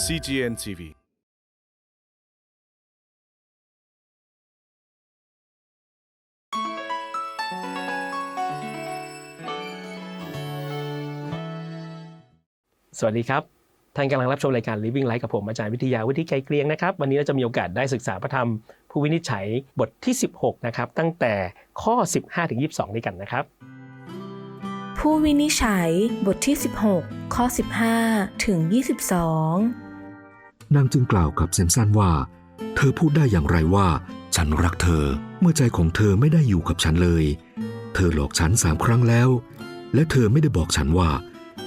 CGN TV สวัสดีครับ ท่านกำลังรับชมรายการ Living Life กับผม อาจารย์วิทยาวิทิไกรเกรียงนะครับ วันนี้เราจะมีโอกาสได้ศึกษาพระธรรม ผู้วินิจฉัยบทที่ 16 นะครับ ตั้งแต่ข้อ 15 ถึง 22 ด้วยกันนะครับ ผู้วินิจฉัยบทที่ 16 ข้อ 15 ถึง 22 นางจึงกล่าวกับแซมสันว่า เธอพูดได้อย่างไรว่า ฉันรักเธอเมื่อใจของเธอไม่ได้อยู่กับฉันเลย เธอหลอกฉันสามครั้งแล้ว และเธอไม่ได้บอกฉันว่า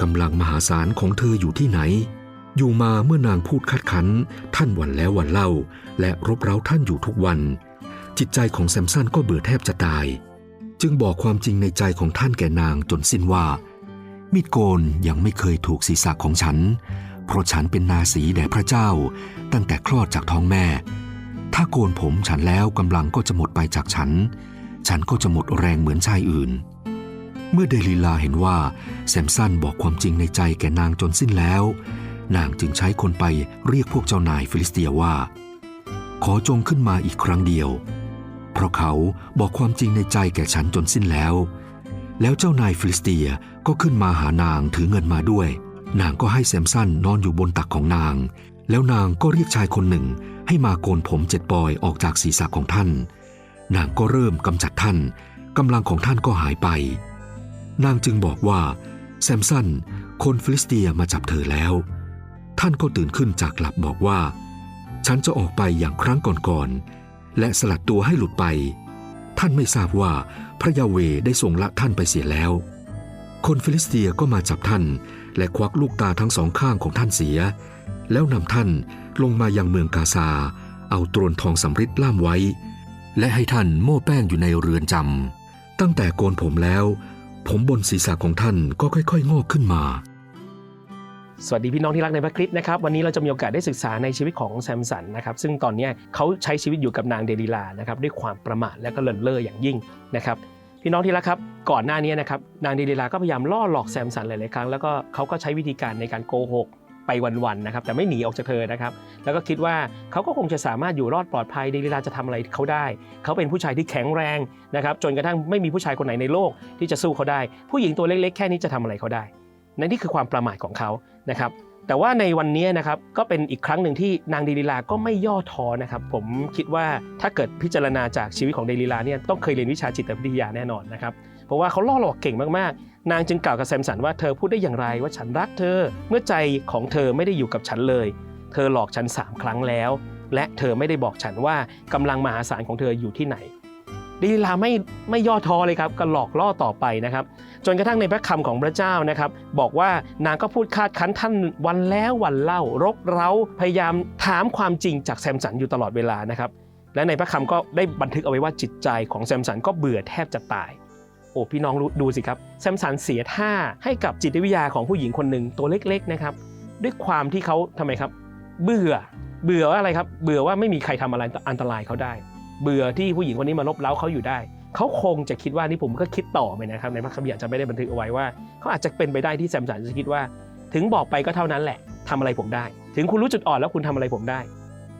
กำลังมหาศาลของเธออยู่ที่ไหน อยู่มาเมื่อนางพูดคัดค้านท่านวันแล้ววันเล่า และรบเร้าท่านอยู่ทุกวัน จิตใจของแซมสันก็เบื่อแทบจะตาย จึงบอกความจริงในใจของท่านแก่นางจนสิ้นว่า มีดโกนยังไม่เคยถูกศีรษะของฉัน เพราะฉันเป็นนาสีแด่พระเจ้า ตั้งแต่คลอดจากท้องแม่ ถ้าโกนผมฉันแล้วกำลังก็จะหมดไปจากฉัน ฉันก็จะหมดแรงเหมือนชายอื่น เมื่อเดลิลาเห็นว่าแซมสันบอกความจริงในใจแก่นางจนสิ้นแล้ว นางจึงใช้คนไปเรียกพวกเจ้านายฟิลิสเตียว่า ขอจงขึ้นมาอีกครั้งเดียว เพราะเขาบอกความจริงในใจแก่ฉันจนสิ้นแล้ว แล้วเจ้านายฟิลิสเตียก็ขึ้นมาหานางถือเงินมาด้วย นางก็ให้แซมสันนอนอยู่บนตักของนาง แล้วนางก็เรียกชายคนหนึ่งให้มาโกนผมเจ็ดปอยออกจากศีรษะของท่าน นางก็เริ่มกำจัดท่านกำลังของท่านก็หายไป นางจึงบอกว่าแซมสันคนฟิลิสเตียมาจับเธอแล้ว ท่านก็ตื่นขึ้นจากหลับบอกว่า ฉันจะออกไปอย่างครั้งก่อนๆ และสลัดตัวให้หลุดไป ท่านไม่ทราบว่าพระยาเวได้ทรงละท่านไปเสียแล้ว คนฟิลิสเตียก็มาจับท่าน และควักลูกตาทั้งสองข้างของท่านเสีย แล้วนำท่านลงมายังเมืองกาซา เอาตรวนทองสำริดล่ามไว้ และให้ท่านโม่แป้งอยู่ในเรือนจำตั้งแต่โกนผมแล้ว ผมบนศีรษะของท่านก็ค่อย ๆ งอกขึ้นมา สวัสดีพี่น้องที่รักในพระคริสต์นะครับวันนี้เราจะมีโอกาสได้ศึกษาในชีวิตของแซมสันนะครับซึ่งตอนนี้เขาใช้ชีวิตอยู่กับนางเดลิลานะครับด้วยความประมาทและก็เลินเล่ออย่างยิ่งนะครับพี่น้องที่รักครับก่อนหน้านี้นะครับนางเดลิลาก็พยายามล่อหลอกแซมสันหลายๆครั้งแล้วก็เขาก็ใช้วิธีการในการโกหกไปวันๆนะครับแต่ไม่หนีออกจากเธอนะครับแล้วก็คิดว่าเขาก็คงจะสามารถอยู่รอดปลอดภัยเดลิลาจะทำอะไรเขาได้ เขาเป็นผู้ชายที่แข็งแรงนะครับจนกระทั่งไม่มีผู้ชายคนไหนในโลกที่จะสู้เขาได้ ผู้หญิงตัวเล็กๆ แค่นี้จะทำอะไรเขาได้นั่นนี่คือความประมาทของเขา นะครับแต่ว่าในวันนี้นะครับก็เป็นอีกครั้งหนึ่งที่นางเดลิลาก็ไม่ย่อท้อนะครับผมคิดว่าถ้าเกิดพิจารณาจากชีวิตของเดลิลาเนี่ยต้องเคยเรียนวิชาจิตวิทยาแน่นอนนะครับเพราะว่าเขาล่อหลอกเก่งมากๆ นางจึงกล่าวกับแซมสันว่าเธอพูดได้อย่างไรว่าฉันรักเธอ เมื่อใจของเธอไม่ได้อยู่กับฉันเลย เธอหลอกฉันสามครั้งแล้ว และเธอไม่ได้บอกฉันว่ากำลังมหาศาลของเธออยู่ที่ไหน ดลิลาไม่ไม่ย่อท้อเลยครับก็หลอกล่อต่อไปนะครับ จนกระทั่งในพระคำของพระเจ้านะครับ บอกว่านางก็พูดคาดคั้นท่านวันแล้ววันเล่ารบเร้าพยายามถามความจริงจากแซมสันอยู่ตลอดเวลานะครับและในพระคำก็ได้บันทึกเอาไว้ว่าจิตใจของแซมสันก็เบื่อแทบจะตาย โอ้พี่น้องดูดูสิครับแซมสันเสียท่าให้กับจิตวิทยาของผู้หญิงคนหนึ่งตัวเล็กๆนะครับ ด้วยความที่เขาทำไมครับ เบื่อเบื่อว่าอะไรครับ เบื่อว่าไม่มีใครทำอะไรอันตรายเขาได้ เบื่อที่ผู้หญิงคนนี้มาลบเล้าเขาอยู่ได้ เขาคงจะคิดว่านี่ผมก็คิดต่อไปนะครับในพระคัมภีร์อาจจะไม่ได้บันทึกเอาไว้ว่าเขาอาจจะเป็นไปได้ที่แซมสันจะคิดว่า ถึงบอกไปก็เท่านั้นแหละทำอะไรผมได้ ถึงคุณรู้จุดอ่อนแล้วคุณทำอะไรผมได้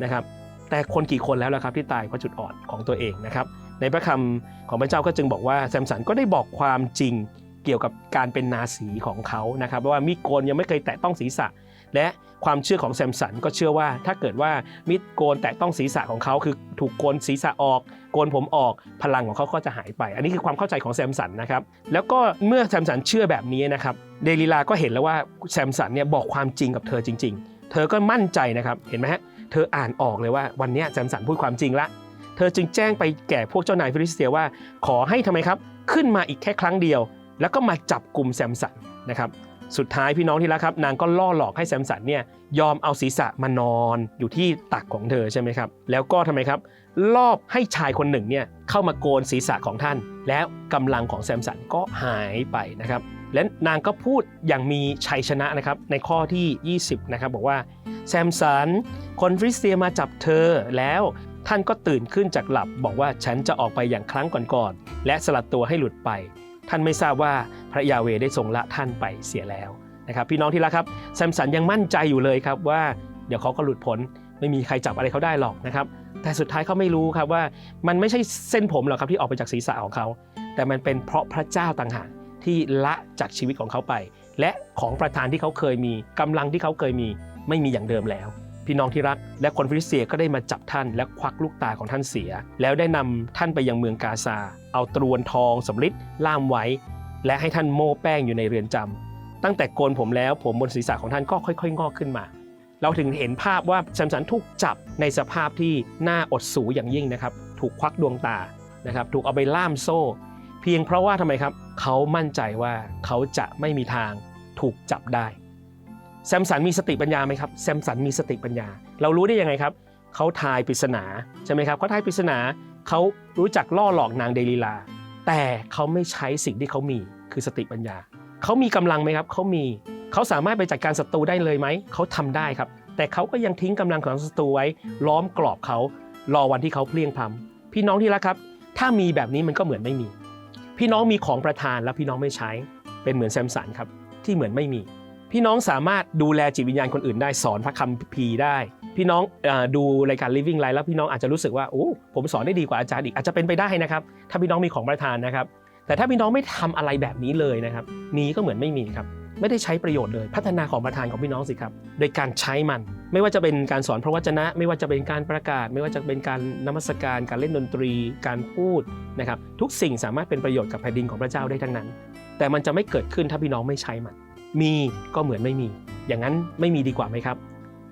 นะครับ แต่คนกี่คนแล้วล่ะครับที่ตายเพราะจุดอ่อนของตัวเองนะครับ ในพระคำของพระเจ้าก็จึงบอกว่าแซมสันก็ได้บอกความจริงเกี่ยวกับการเป็นนาสีของเขานะครับว่ามีโกนยังไม่เคยแตะต้องศีรษะ และความเชื่อของแซมสันก็เชื่อว่าถ้าเกิดว่ามิดโกนแตะต้องศีรษะของเขาคือถูกโกนศีรษะออก โกนผมออกพลังของเขาก็จะหายไป อันนี้คือความเข้าใจของแซมสันนะครับแล้วก็เมื่อแซมสันเชื่อแบบนี้นะครับเดลิลาก็เห็นแล้วว่าแซมสันเนี่ยบอกความจริงกับเธอจริง ๆ เธอก็มั่นใจนะครับเห็นไหมฮะเธออ่านออกเลยว่าวันนี้แซมสันพูดความจริงละเธอจึงแจ้งไปแก่พวกเจ้านายฟิลิสเตียว่า ขอให้ทำไมครับ ขึ้นมาอีกแค่ครั้งเดียว แล้วก็มาจับกลุ่มแซมสันนะครับ สุดท้ายพี่น้องที่รักครับ นางก็ล่อหลอกให้แซมสันเนี่ยยอมเอาศีรษะมานอนอยู่ที่ตักของเธอใช่ไหมครับ แล้วก็ทำไมครับ ลอบให้ชายคนหนึ่งเนี่ยเข้ามาโกนศีรษะของท่าน แล้วกำลังของแซมสันก็หายไปนะครับ และนางก็พูดอย่างมีชัยชนะนะครับในข้อที่ 20 นะครับ บอกว่าแซมสันคนฟิลิสเตียมาจับเธอแล้วท่านก็ตื่นขึ้นจากหลับ บอกว่าฉันจะออกไปอย่างครั้งก่อนๆและสลัดตัวให้หลุดไป ท่านไม่ทราบว่าพระยาเวได้ทรงละท่านไปเสียแล้วนะครับพี่น้องที่รักครับแซมสันยังมั่นใจอยู่เลยครับว่าเดี๋ยวเขาก็หลุดพ้นไม่มีใครจับอะไรเขาได้หรอกนะครับแต่สุดท้ายเขาไม่รู้ครับว่ามันไม่ใช่เส้นผมหรอกครับที่ออกไปจากศีรษะของเขา แต่มันเป็นเพราะพระเจ้าต่างหากที่ละจากชีวิตของเขาไป และของประธานที่เขาเคยมีกำลังที่เขาเคยมีไม่มีอย่างเดิมแล้ว พี่น้องที่รัก และคนฟิลิสเตียก็ได้มาจับท่านและควักลูกตาของท่านเสีย แล้วได้นำท่านไปยังเมืองกาซา เอาตรวนทองสำริดล่ามไว้ และให้ท่านโม่แป้งอยู่ในเรือนจำตั้งแต่โกนผมแล้วผมบนศีรษะของท่านก็ค่อย ๆ งอกขึ้นมา เราถึงเห็นภาพว่าแซมสันถูกจับในสภาพที่น่าอดสูอย่างยิ่งนะครับ ถูกควักดวงตานะครับ ถูกเอาไปล่ามโซ่ เพียงเพราะว่าทำไมครับ เขามั่นใจว่าเขาจะไม่มีทางถูกจับได้ แซมสันมีสติปัญญาไหมครับแซมสันมีสติปัญญา เรารู้ได้ยังไงครับเขาทายปริศนาใช่ไหมครับเขาทายปริศนาเขารู้จักล่อหลอกนางเดลิลา แต่เขาไม่ใช้สิ่งที่เขามีคือสติปัญญาเขามีกำลังไหมครับเขามีเขาสามารถไปจัดการศัตรูได้เลยไหมเขาทำได้ครับ แต่เขาก็ยังทิ้งกำลังของศัตรูไว้ ล้อมกรอบเขารอวันที่เขาเพลียงพล้ำพี่น้องที่รักครับ ถ้ามีแบบนี้มันก็เหมือนไม่มี พี่น้องมีของประทานแล้วพี่น้องไม่ใช้ เป็นเหมือนแซมสันครับที่เหมือนไม่มี พี่น้องสามารถดูแลจิตวิญญาณคนอื่นได้สอนพระคัมภีได้ พี่น้องอดูรายการ Living Life แล้วพี่น้องอาจจะรู้สึกว่าโอ้ผมสอนได้ดีกว่าอาจารย์อีกอาจจะเป็นไปได้นะครับ ถ้าพี่น้องมีของประทานนะครับ แต่ถ้าพี่น้องไม่ทำอะไรแบบนี้เลยนะครับมีก็เหมือนไม่มีครับไม่ได้ใช้ประโยชน์เลยพัฒนาของประทานของพี่น้องสิครับ โดยการใช้มัน ไม่ว่าจะเป็นการสอนพระวจนะ ไม่ว่าจะเป็นการประกาศ ไม่ว่าจะเป็นการนมัสการการเล่นดนตรี การพูดนะครับ ทุกสิ่งสามารถเป็นประโยชน์กับแผ่นดินของพระเจ้าได้ทั้งนั้น แต่มันจะไม่เกิดขึ้นถ้าพี่น้องไม่ใช้มัน มีก็เหมือนไม่มี อย่างนั้นไม่มีดีกว่าไหมครับ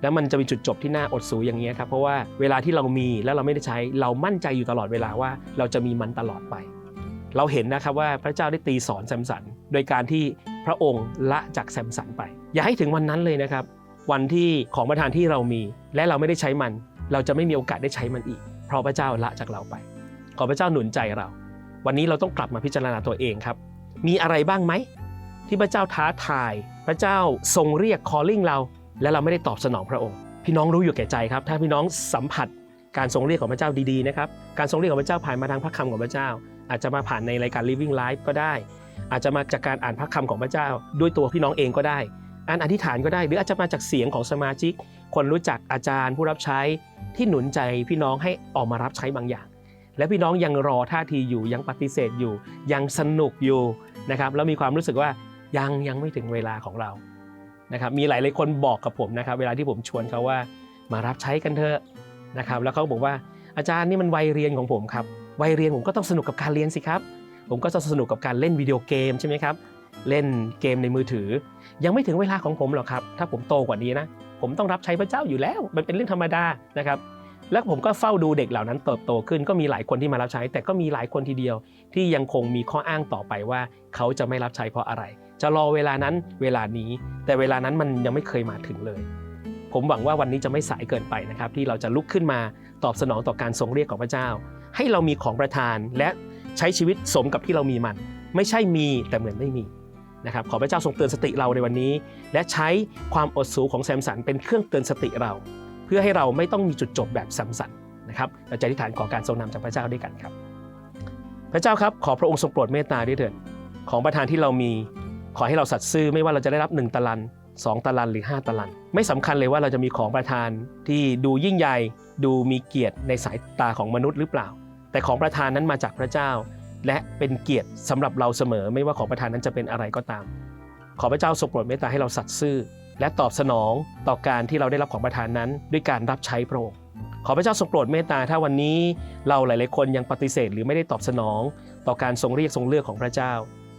แล้วมันจะเป็นจุดจบที่น่าอดสูอย่างนี้ครับ เพราะว่าเวลาที่เรามีแล้วเราไม่ได้ใช้ เรามั่นใจอยู่ตลอดเวลาว่าเราจะมีมันตลอดไป เราเห็นนะครับว่าพระเจ้าได้ตีสอนแซมสัน โดยการที่พระองค์ละจากแซมสันไป อย่าให้ถึงวันนั้นเลยนะครับ วันที่ของประทานที่เรามี และเราไม่ได้ใช้มัน เราจะไม่มีโอกาสได้ใช้มันอีก เพราะพระเจ้าละจากเราไป ขอพระเจ้าหนุนใจเรา วันนี้เราต้องกลับมาพิจารณาตัวเองครับ มีอะไรบ้างไหม ที่พระเจ้าท้าทาย พระเจ้าทรงเรียก calling เรา และเราไม่ได้ตอบสนองพระองค์ พี่น้องรู้อยู่แก่ใจครับ ถ้าพี่น้องสัมผัสการทรงเรียกของพระเจ้าดีๆนะครับการทรงเรียกของพระเจ้าผ่านมาทางพระคำของพระเจ้า อาจจะมาผ่านในรายการ Living Life ก็ได้ อาจจะมาจากการอ่านพระคำของพระเจ้า ด้วยตัวพี่น้องเองก็ได้อ่านอธิษฐานก็ได้ หรืออาจจะมาจากเสียงของสมาชิก คนรู้จักอาจารย์ผู้รับใช้ที่หนุนใจพี่น้องให้ออกมารับใช้บางอย่าง และพี่น้องยังรอท่าทีอยู่ยังปฏิเสธอยู่ ยังสนุกอยู่นะครับแล้วมีความรู้สึกว่า ยังยังไม่ถึงเวลาของเรานะครับมีหลายหลายคนบอกกับผมนะครับ เวลาที่ผมชวนเขาว่ามารับใช้กันเถอะนะครับแล้วเขาบอกว่าอาจารย์นี่มันวัยเรียนของผมครับวัยเรียนผมก็ต้องสนุกกับการเรียนสิครับ ผมก็จะสนุกกับการเล่นวิดีโอเกมใช่ไหมครับเล่นเกมในมือถือ ยังไม่ถึงเวลาของผมหรอกครับ ถ้าผมโตกว่านี้นะผมต้องรับใช้พระเจ้าอยู่แล้ว มันเป็นเรื่องธรรมดานะครับแล้วผมก็เฝ้าดูเด็กเหล่านั้นเติบโตขึ้นก็มีหลายคนที่มารับใช้ แต่ก็มีหลายคนทีเดียวที่ยังคงมีข้ออ้างต่อไปว่า เขาจะไม่รับใช้เพราะอะไร จะรอเวลานั้นเวลานี้ แต่เวลานั้นมันยังไม่เคยมาถึงเลย ผมหวังว่าวันนี้จะไม่สายเกินไปนะครับ ที่เราจะลุกขึ้นมาตอบสนองต่อการทรงเรียกของพระเจ้า ให้เรามีของประทานและใช้ชีวิตสมกับที่เรามีมัน ไม่ใช่มีแต่เหมือนไม่มีนะครับขอพระเจ้าทรงเตือนสติเราในวันนี้ และใช้ความอดสูของแซมสันเป็นเครื่องเตือนสติเรา เพื่อให้เราไม่ต้องมีจุดจบแบบแซมสันนะครับเราจะอธิษฐานขอการทรงนำจากพระเจ้าด้วยกันครับ พระเจ้าครับขอพระองค์ทรงโปรดเมตตาด้วยเถิดของประทานที่เรามี ขอให้เราสัตย์ซื่อไม่ว่าเราจะได้รับ 1ตะลัน2ตะลันหรือ 5ตะลัน ไม่สำคัญเลยว่าเราจะมีของประทานที่ดูยิ่งใหญ่ดูมีเกียรติในสายตาของมนุษย์หรือเปล่า แต่ของประทานนั้นมาจากพระเจ้า และเป็นเกียรติสำหรับเราเสมอ ไม่ว่าของประทานนั้นจะเป็นอะไรก็ตาม ขอพระเจ้าทรงโปรดเมตตาให้เราสัตย์ซื่อ และตอบสนองต่อการที่เราได้รับของประทานนั้น ด้วยการรับใช้พระองค์ขอพระเจ้าทรงโปรดเมตตาถ้าวันนี้เราหลาย ๆ คนยังปฏิเสธหรือไม่ได้ตอบสนอง ต่อการทรงเรียกทรงเลือกของพระเจ้า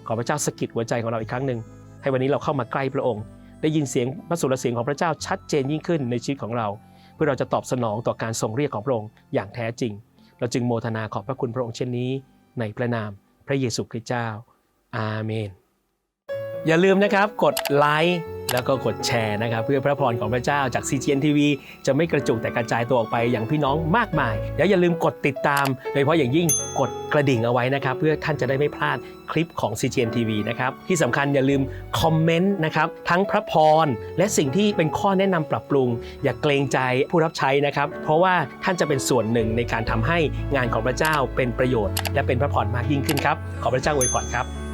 ขอพระเจ้าสะกิดหัวใจของเราอีกครั้งหนึ่งให้วันนี้เราเข้ามาใกล้พระองค์ ได้ยินเสียงพระสุรเสียงของพระเจ้าชัดเจนยิ่งขึ้นในชีวิตของเรา เพื่อเราจะตอบสนองต่อการทรงเรียกของพระองค์อย่างแท้จริง เราจึงโมทนาขอบพระคุณพระองค์เช่นนี้ ในพระนามพระเยซูคริสต์เจ้า อาเมน อย่าลืมนะครับกดไลค์ แล้วก็กดแชร์นะครับ เพื่อพระพรของพระเจ้าจาก CGN TV จะไม่กระจุกแต่กระจายตัวออกไปอย่างพี่น้องมากมาย แล้วอย่าลืมกดติดตาม โดยเฉพาะอย่างยิ่งกดกระดิ่งเอาไว้นะครับ เพื่อท่านจะได้ไม่พลาดคลิปของ CGN TV นะครับ ที่สำคัญอย่าลืมคอมเมนต์นะครับทั้งพระพรและสิ่งที่เป็นข้อแนะนำปรับปรุง อย่าเกรงใจผู้รับใช้นะครับ เพราะว่าท่านจะเป็นส่วนหนึ่งในการทำให้งานของพระเจ้าเป็นประโยชน์ และเป็นพระพรมากยิ่งขึ้นครับขอพระเจ้าอวยพรครับ